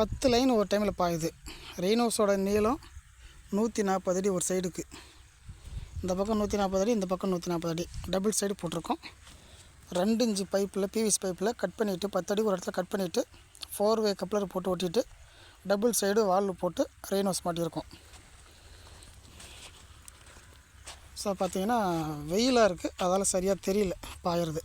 பத்து லைன் ஒரு டைமில் பாயுது. ரெயினோஸோட நீளம் நூற்றி நாற்பது அடி ஒரு சைடுக்கு. இந்த பக்கம் நூற்றி நாற்பது அடி இந்த பக்கம் நூற்றி நாற்பது அடி. டபுள் சைடு போட்டிருக்கோம். ரெண்டு இன்ச்சு பைப்பில் பிவிசி பைப்பில் கட் பண்ணிவிட்டு பத்து அடி ஒரு இடத்துல கட் பண்ணிவிட்டு ஃபோர் வே கப்ளர் போட்டு ஒட்டிட்டு டபுள் சைடு வால் போட்டு ரெயினோஸ் மாட்டியிருக்கோம். ஸோ பார்த்தீங்கன்னா வெயிலாக இருக்குது அதால் சரியாக தெரியல பாயிறது.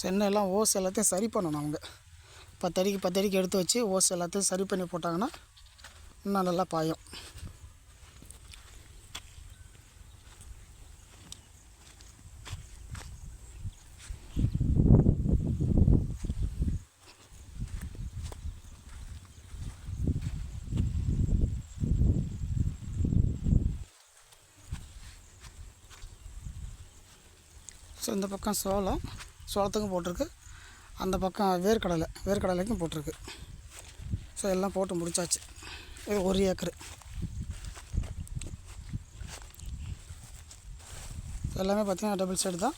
சென்னெல்லாம் ஓஸ் எல்லாத்தையும் சரி பண்ணணும் அவங்க. பத்தடிக்கு பத்தடிக்கு எடுத்து வச்சு ஓஸ் எல்லாத்தையும் சரி பண்ணி போட்டாங்கன்னா இன்னும் நல்லா பாயும். ஸோ இந்த பக்கம் சோளம். சோளத்துக்கும் போட்டிருக்கு. அந்த பக்கம் வேர்க்கடலை வேர்க்கடலைக்கும் போட்டிருக்கு. ஸோ எல்லாம் போட்டு முடிச்சாச்சு. இது ஒரு ஏக்கரு. எல்லாமே பார்த்திங்கன்னா டபுள் சைடு தான்.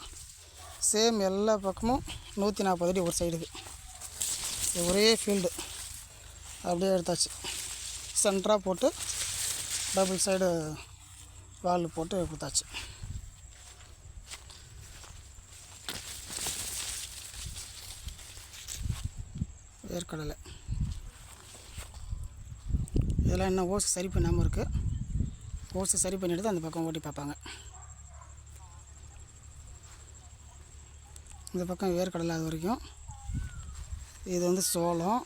சேம் எல்லா பக்கமும் நூற்றி நாற்பது அடி ஒரு சைடுக்கு ஒரே ஃபீல்டு அப்படியே எடுத்தாச்சு. சென்டராக போட்டு டபுள் சைடு வால் போட்டு கொடுத்தாச்சு. வேர்க்கடலை இதெல்லாம் இன்னும் ஓசு சரி பண்ணாமல் இருக்குது ஓசு சரி பண்ணிட்டு தான் அந்த பக்கம் ஓட்டி பார்ப்பாங்க. இந்த பக்கம் வேர்க்கடலை அது வரைக்கும். இது வந்து சோளம்.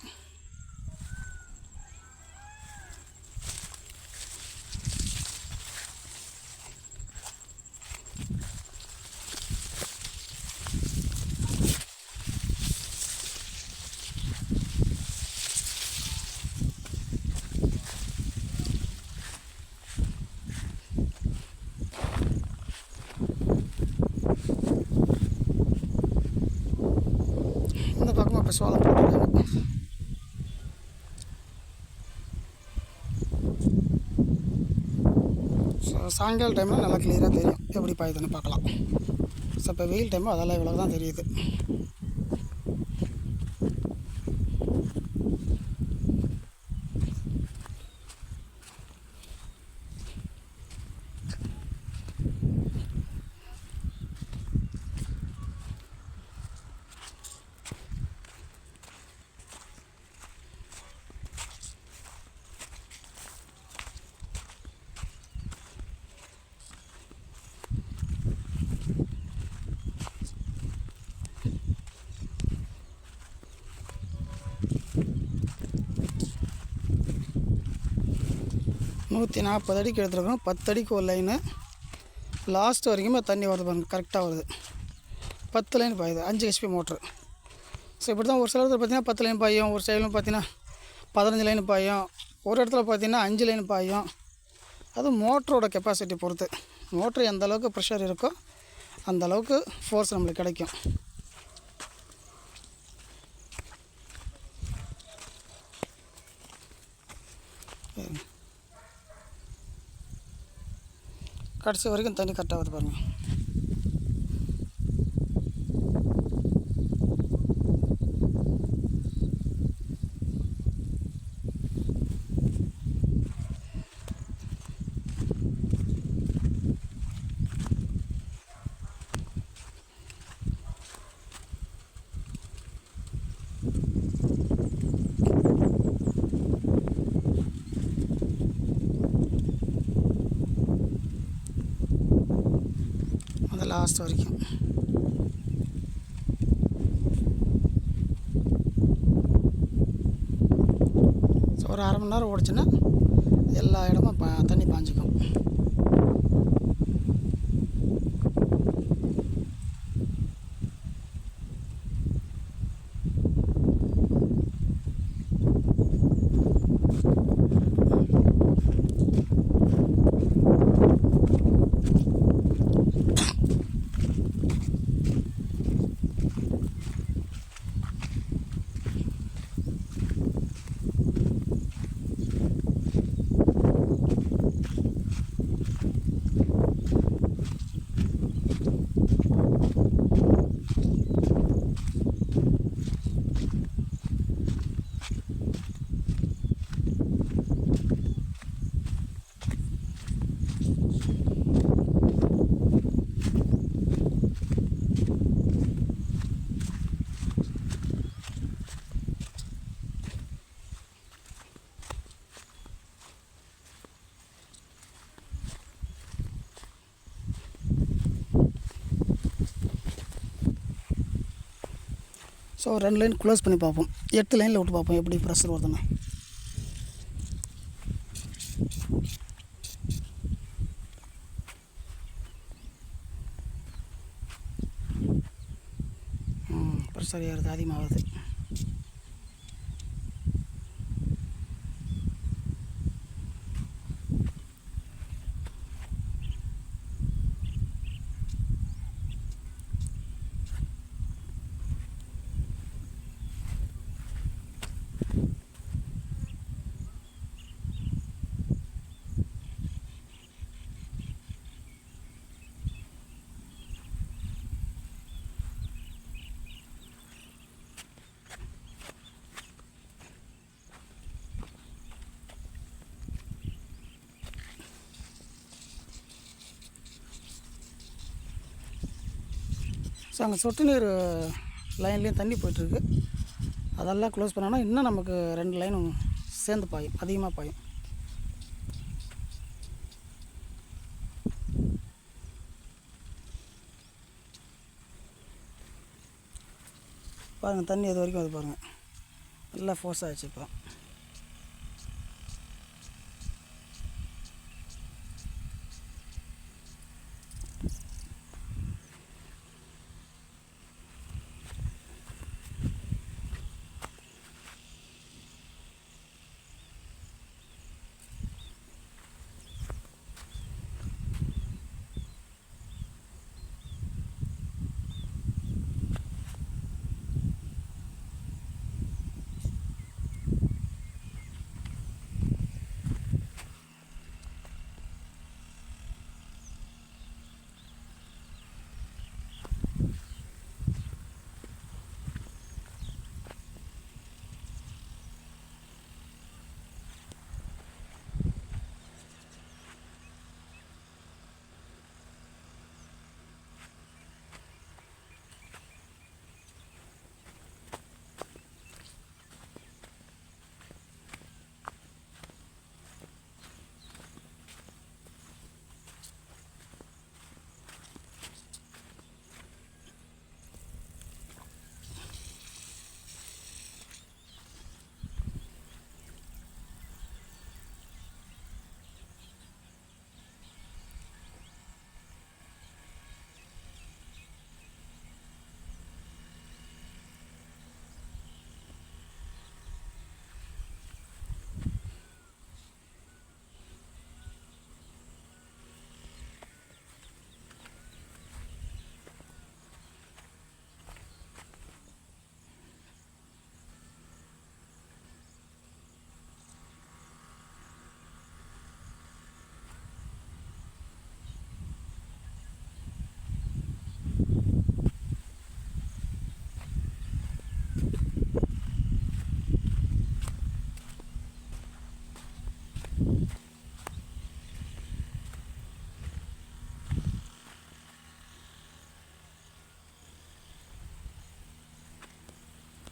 இந்த சோளம் போட்டுருக்காங்க சாயங்கால டைமில் நல்லா கிளியராக தெரியும். எப்படி பாயுதுன்னு பார்க்கலாம். ஸோ இப்போ வெயில் டைமில் அதெல்லாம் இவ்வளோ தான் தெரியுது. நூற்றி நாற்பது அடிக்கு எடுத்துருக்கணும் பத்து அடிக்கு ஒரு லைனு லாஸ்ட் வரைக்குமே தண்ணி வருது பாருங்க கரெக்டாக வருது. பத்து லைன் பாயுது அஞ்சு ஹெச்பி மோட்ரு ஸோ இப்படி தான் ஒரு சில இடத்துல பார்த்தீங்கன்னா பத்து லைன் பாயும் ஒரு சைடில் பார்த்தீங்கன்னா பதினஞ்சு லைன் பாயும். ஒரு இடத்துல பார்த்தீங்கன்னா அஞ்சு லைன் பாயும். அது மோட்டரோட கெப்பாசிட்டி பொறுத்து. மோட்ரு எந்த அளவுக்கு ப்ரெஷர் இருக்கோ அந்த அளவுக்கு ஃபோர்ஸ் நம்மளுக்கு கிடைக்கும். கடைசி வரைக்கும் தண்ணி கரெக்டாக வருது பாருங்கள் அந்த லாஸ்ட் வரைக்கும். ஸோ ஒரு அரை மணி நேரம் ஓடிச்சுன்னா எல்லா இடமும் பா தண்ணி பாஞ்சிக்கும். ஸோ ரெண்டு லைன் க்ளோஸ் பண்ணி பார்ப்போம். எட்டு லைனில் விட்டு பார்ப்போம். எப்படி ப்ரெஷர் வருதுன்னு. ப்ரெஷர் ஏறுது அதிகமாகுது. ஸோ அங்கே சொட்டு நீர் லைன்லேயும் தண்ணி போயிட்டுருக்கு. அதெல்லாம் க்ளோஸ் பண்ணோன்னா இன்னும் நமக்கு ரெண்டு லைனும் சேர்ந்து பாயும் அதிகமாக பாயும். பாருங்கள் தண்ணி இது வரைக்கும் அது பாருங்கள் நல்லா ஃபோர்ஸ் ஆகிடுச்சு இப்போ.